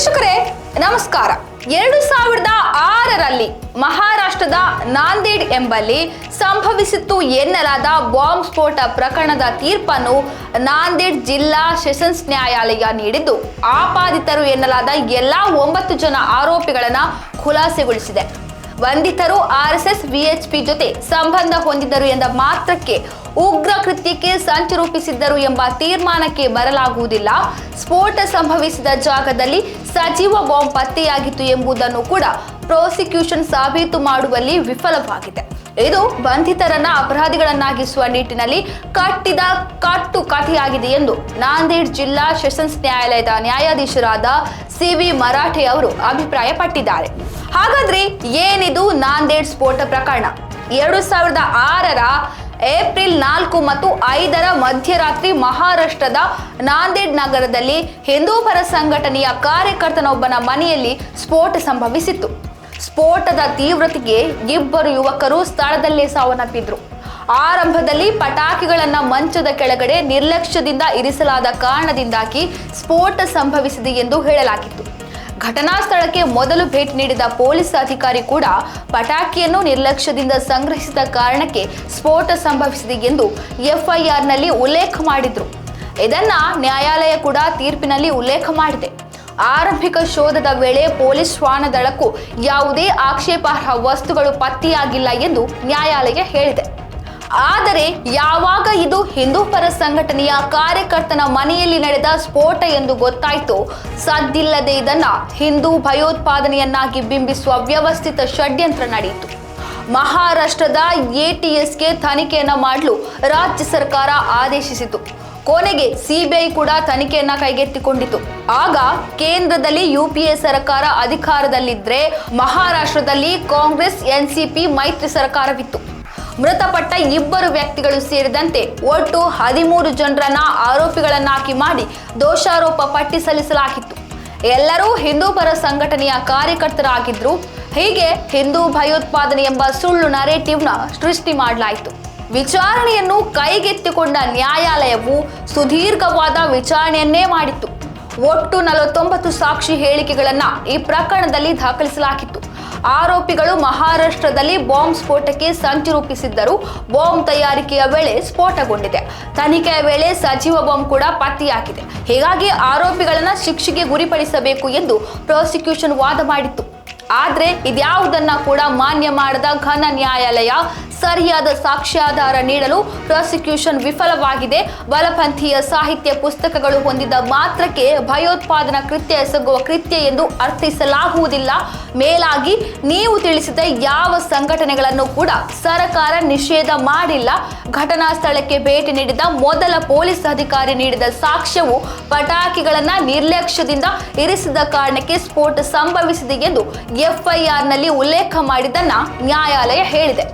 ವೀಕ್ಷಕರೇ, ನಮಸ್ಕಾರ. ಎರಡು ಸಾವಿರದ ಆರರಲ್ಲಿ ಮಹಾರಾಷ್ಟ್ರದ ನಾಂದೇಡ್ ಎಂಬಲ್ಲಿ ಸಂಭವಿಸಿತ್ತು ಎನ್ನಲಾದ ಬಾಂಬ್ ಸ್ಫೋಟ ಪ್ರಕರಣದ ತೀರ್ಪನ್ನು ನಾಂದೇಡ್ ಜಿಲ್ಲಾ ಸೆಷನ್ಸ್ ನ್ಯಾಯಾಲಯ ನೀಡಿದ್ದು. ಆಪಾದಿತರು ಎನ್ನಲಾದ ಎಲ್ಲಾ ಒಂಬತ್ತು ಜನ ಆರೋಪಿಗಳನ್ನ ಖುಲಾಸೆಗೊಳಿಸಿದೆ. ಬಂಧಿತರು ಆರ್ಎಸ್ಎಸ್ ವಿಎಚ್ಪಿ ಜೊತೆ ಸಂಬಂಧ ಹೊಂದಿದ್ದರು ಎಂದ ಮಾತ್ರಕ್ಕೆ ಉಗ್ರ ಕೃತ್ಯಕ್ಕೆ ಸಂಚು ರೂಪಿಸಿದ್ದರು ಎಂಬ ತೀರ್ಮಾನಕ್ಕೆ ಬರಲಾಗುವುದಿಲ್ಲ. ಸ್ಫೋಟ ಸಂಭವಿಸಿದ ಜಾಗದಲ್ಲಿ ಸಜೀವ ಬಾಂಬ್ ಪತ್ತೆಯಾಗಿತ್ತು ಎಂಬುದನ್ನು ಕೂಡ ಪ್ರಾಸಿಕ್ಯೂಷನ್ ಸಾಬೀತು ಮಾಡುವಲ್ಲಿ ವಿಫಲವಾಗಿದೆ. ಇದು ಬಂಧಿತರನ್ನ ಅಪರಾಧಿಗಳನ್ನಾಗಿಸುವ ನಿಟ್ಟಿನಲ್ಲಿ ಕಟ್ಟಿದ ಕಟ್ಟು ಕಥೆಯಾಗಿದೆ ಎಂದು ನಾಂದೇಡ್ ಜಿಲ್ಲಾ ಸೆಷನ್ಸ್ ನ್ಯಾಯಾಲಯದ ನ್ಯಾಯಾಧೀಶರಾದ ಸಿ ವಿ ಮರಾಠೆ ಅವರು ಅಭಿಪ್ರಾಯಪಟ್ಟಿದ್ದಾರೆ. ಹಾಗಾದ್ರೆ ಏನಿದು ನಾಂದೇಡ್ ಸ್ಫೋಟ ಪ್ರಕರಣ? ಎರಡು ಸಾವಿರದ ಆರರ ಏಪ್ರಿಲ್ ನಾಲ್ಕು ಮತ್ತು ಐದರ ಮಧ್ಯರಾತ್ರಿ ಮಹಾರಾಷ್ಟ್ರದ ನಾಂದೇಡ್ ನಗರದಲ್ಲಿ ಹಿಂದೂ ಪರ ಸಂಘಟನೆಯ ಕಾರ್ಯಕರ್ತನೊಬ್ಬನ ಮನೆಯಲ್ಲಿ ಸ್ಫೋಟ ಸಂಭವಿಸಿತ್ತು. ಸ್ಫೋಟದ ತೀವ್ರತೆಗೆ ಇಬ್ಬರು ಯುವಕರು ಸ್ಥಳದಲ್ಲೇ ಸಾವನ್ನಪ್ಪಿದ್ರು. ಆರಂಭದಲ್ಲಿ ಪಟಾಕಿಗಳನ್ನ ಮಂಚದ ಕೆಳಗಡೆ ನಿರ್ಲಕ್ಷ್ಯದಿಂದ ಇರಿಸಲಾದ ಕಾರಣದಿಂದಾಗಿ ಸ್ಫೋಟ ಸಂಭವಿಸಿದೆ ಎಂದು ಹೇಳಲಾಗಿತ್ತು. ಘಟನಾ ಸ್ಥಳಕ್ಕೆ ಮೊದಲು ಭೇಟಿ ನೀಡಿದ ಪೊಲೀಸ್ ಅಧಿಕಾರಿ ಕೂಡ ಪಟಾಕಿಯನ್ನು ನಿರ್ಲಕ್ಷ್ಯದಿಂದ ಸಂಗ್ರಹಿಸಿದ ಕಾರಣಕ್ಕೆ ಸ್ಫೋಟ ಸಂಭವಿಸಿದೆ ಎಂದು ಎಫ್ಐಆರ್ನಲ್ಲಿ ಉಲ್ಲೇಖ ಮಾಡಿದ್ರು. ಇದನ್ನ ನ್ಯಾಯಾಲಯ ಕೂಡ ತೀರ್ಪಿನಲ್ಲಿ ಉಲ್ಲೇಖ ಮಾಡಿದೆ. ಆರಂಭಿಕ ಶೋಧದ ವೇಳೆ ಪೊಲೀಸ್ ಶ್ವಾನದಳಕ್ಕೂ ಯಾವುದೇ ಆಕ್ಷೇಪಾರ್ಹ ವಸ್ತುಗಳು ಪತ್ತೆಯಾಗಿಲ್ಲ ಎಂದು ನ್ಯಾಯಾಲಯ ಹೇಳಿದೆ. ಆದರೆ ಯಾವಾಗ ಇದು ಹಿಂದೂ ಪರ ಸಂಘಟನೆಯ ಕಾರ್ಯಕರ್ತನ ಮನೆಯಲ್ಲಿ ನಡೆದ ಸ್ಫೋಟ ಎಂದು ಗೊತ್ತಾಯಿತು. ಸದ್ದಿಲ್ಲದೆ ಇದನ್ನ ಹಿಂದೂ ಭಯೋತ್ಪಾದನೆಯನ್ನಾಗಿ ಬಿಂಬಿಸುವ ವ್ಯವಸ್ಥಿತ ಷಡ್ಯಂತ್ರ ನಡೆಯಿತು. ಮಹಾರಾಷ್ಟ್ರದ ಎಟಿಎಸ್ಗೆ ತನಿಖೆಯನ್ನ ಮಾಡಲು ರಾಜ್ಯ ಸರ್ಕಾರ ಆದೇಶಿಸಿತು. ಕೊನೆಗೆ ಸಿಬಿಐ ಕೂಡ ತನಿಖೆಯನ್ನ ಕೈಗೆತ್ತಿಕೊಂಡಿತು. ಆಗ ಕೇಂದ್ರದಲ್ಲಿ ಯುಪಿಎ ಸರ್ಕಾರ ಅಧಿಕಾರದಲ್ಲಿದ್ರೆ ಮಹಾರಾಷ್ಟ್ರದಲ್ಲಿ ಕಾಂಗ್ರೆಸ್, ಎನ್ಸಿಪಿ, ಮೈತ್ರಿ ಸರ್ಕಾರವಿತ್ತು. ಮೃತಪಟ್ಟ ಇಬ್ಬರು ವ್ಯಕ್ತಿಗಳು ಸೇರಿದಂತೆ ಒಟ್ಟು ಹದಿಮೂರು ಜನರನ್ನ ಆರೋಪಿಗಳನ್ನಾಕಿ ಮಾಡಿ ದೋಷಾರೋಪ ಪಟ್ಟಿ ಸಲ್ಲಿಸಲಾಗಿತ್ತು. ಎಲ್ಲರೂ ಹಿಂದೂ ಪರ ಸಂಘಟನೆಯ ಕಾರ್ಯಕರ್ತರಾಗಿದ್ದರು ಹೀಗೆ ಹಿಂದೂ ಭಯೋತ್ಪಾದನೆ ಎಂಬ ಸುಳ್ಳು ನರೇಟಿವ್ನ ಸೃಷ್ಟಿ ಮಾಡಲಾಯಿತು. ವಿಚಾರಣೆಯನ್ನು ಕೈಗೆತ್ತಿಕೊಂಡ ನ್ಯಾಯಾಲಯವು ಸುದೀರ್ಘವಾದ ವಿಚಾರಣೆಯನ್ನೇ ಮಾಡಿತ್ತು. ಒಟ್ಟು ನಲವತ್ತೊಂಬತ್ತು ಸಾಕ್ಷಿ ಹೇಳಿಕೆಗಳನ್ನ ಈ ಪ್ರಕರಣದಲ್ಲಿ ದಾಖಲಿಸಲಾಗಿತ್ತು. ಆರೋಪಿಗಳು ಮಹಾರಾಷ್ಟ್ರದಲ್ಲಿ ಬಾಂಬ್ ಸ್ಫೋಟಕ್ಕೆ ಸಂಚು ರೂಪಿಸಿದ್ದರು. ಬಾಂಬ್ ತಯಾರಿಕೆಯ ವೇಳೆ ಸ್ಫೋಟಗೊಂಡಿದೆ. ತನಿಖೆಯ ವೇಳೆ ಸಜೀವ ಬಾಂಬ್ ಕೂಡ ಪತ್ತೆಯಾಗಿದೆ. ಹೀಗಾಗಿ ಆರೋಪಿಗಳನ್ನ ಶಿಕ್ಷೆಗೆ ಗುರಿಪಡಿಸಬೇಕು ಎಂದು ಪ್ರಾಸಿಕ್ಯೂಷನ್ ವಾದ ಮಾಡಿತ್ತು. ಆದ್ರೆ ಇದ್ಯಾವುದನ್ನ ಕೂಡ ಮಾನ್ಯ ಮಾಡದ ಘನ ನ್ಯಾಯಾಲಯ ಸರಿಯಾದ ಸಾಕ್ಷ್ಯಾಧಾರ ನೀಡಲು ಪ್ರಾಸಿಕ್ಯೂಷನ್ ವಿಫಲವಾಗಿದೆ. ಬಲಪಂಥೀಯ ಸಾಹಿತ್ಯ ಪುಸ್ತಕಗಳು ಹೊಂದಿದ ಮಾತ್ರಕ್ಕೆ ಭಯೋತ್ಪಾದನಾ ಕೃತ್ಯ ಎಸಗುವ ಕೃತ್ಯ ಎಂದು ಅರ್ಥೈಸಲಾಗುವುದಿಲ್ಲ. ಮೇಲಾಗಿ ನೀವು ತಿಳಿಸಿದ ಯಾವ ಸಂಘಟನೆಗಳನ್ನು ಕೂಡ ಸರ್ಕಾರ ನಿಷೇಧ ಮಾಡಿಲ್ಲ. ಘಟನಾ ಸ್ಥಳಕ್ಕೆ ಭೇಟಿ ನೀಡಿದ ಮೊದಲ ಪೊಲೀಸ್ ಅಧಿಕಾರಿ ನೀಡಿದ ಸಾಕ್ಷ್ಯವು ಪಟಾಕಿಗಳನ್ನು ನಿರ್ಲಕ್ಷ್ಯದಿಂದ ಇರಿಸಿದ ಕಾರಣಕ್ಕೆ ಸ್ಫೋಟ ಸಂಭವಿಸಿದೆ ಎಂದು ಎಫ್ಐಆರ್ನಲ್ಲಿ ಉಲ್ಲೇಖ ಮಾಡಿದ್ದನ್ನು ನ್ಯಾಯಾಲಯ ಹೇಳಿದೆ.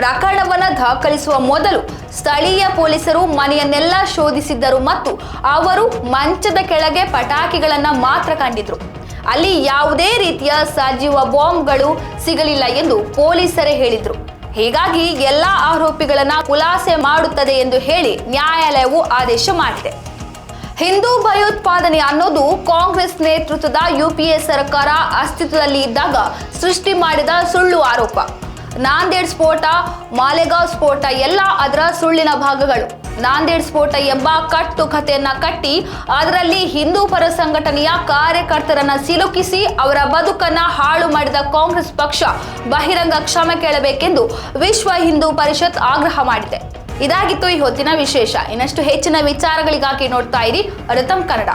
ಪ್ರಕರಣವನ್ನ ದಾಖಲಿಸುವ ಮೊದಲು ಸ್ಥಳೀಯ ಪೊಲೀಸರು ಮನೆಯನ್ನೆಲ್ಲ ಶೋಧಿಸಿದ್ದರು ಮತ್ತು ಅವರು ಮಂಚದ ಕೆಳಗೆ ಪಟಾಕಿಗಳನ್ನು ಮಾತ್ರ ಕಂಡಿದ್ರು. ಅಲ್ಲಿ ಯಾವುದೇ ರೀತಿಯ ಸಜೀವ ಬಾಂಬ್ಗಳು ಸಿಗಲಿಲ್ಲ ಎಂದು ಪೊಲೀಸರೇ ಹೇಳಿದ್ರು. ಹೀಗಾಗಿ ಎಲ್ಲ ಆರೋಪಿಗಳನ್ನ ಖುಲಾಸೆ ಮಾಡುತ್ತದೆ ಎಂದು ಹೇಳಿ ನ್ಯಾಯಾಲಯವು ಆದೇಶ ಮಾಡಿದೆ. ಹಿಂದೂ ಭಯೋತ್ಪಾದನೆ ಅನ್ನೋದು ಕಾಂಗ್ರೆಸ್ ನೇತೃತ್ವದ ಯುಪಿಎ ಸರ್ಕಾರ ಅಸ್ತಿತ್ವದಲ್ಲಿ ಇದ್ದಾಗ ಸೃಷ್ಟಿ ಮಾಡಿದ ಸುಳ್ಳು ಆರೋಪ. ನಾಂದೇಡ್ ಸ್ಫೋಟ, ಮಾಲೆಗಾಂವ್ ಸ್ಫೋಟ, ಎಲ್ಲ ಅದರ ಸುಳ್ಳಿನ ಭಾಗಗಳು. ನಾಂದೇಡ್ ಸ್ಫೋಟ ಎಂಬ ಕಟ್ಟು ಕಥೆಯನ್ನ ಕಟ್ಟಿ ಅದರಲ್ಲಿ ಹಿಂದೂ ಪರ ಸಂಘಟನೆಯ ಕಾರ್ಯಕರ್ತರನ್ನ ಸಿಲುಕಿಸಿ ಅವರ ಬದುಕನ್ನ ಹಾಳು ಮಾಡಿದ ಕಾಂಗ್ರೆಸ್ ಪಕ್ಷ ಬಹಿರಂಗ ಕ್ಷಮೆ ಕೇಳಬೇಕೆಂದು ವಿಶ್ವ ಹಿಂದೂ ಪರಿಷತ್ ಆಗ್ರಹ ಮಾಡಿದೆ. ಇದಾಗಿತ್ತು ಈ ಹೊತ್ತಿನ ವಿಶೇಷ. ಇನ್ನಷ್ಟು ಹೆಚ್ಚಿನ ವಿಚಾರಗಳಿಗಾಗಿ ನೋಡ್ತಾ ಇರಿ ರತಂ ಕನ್ನಡ.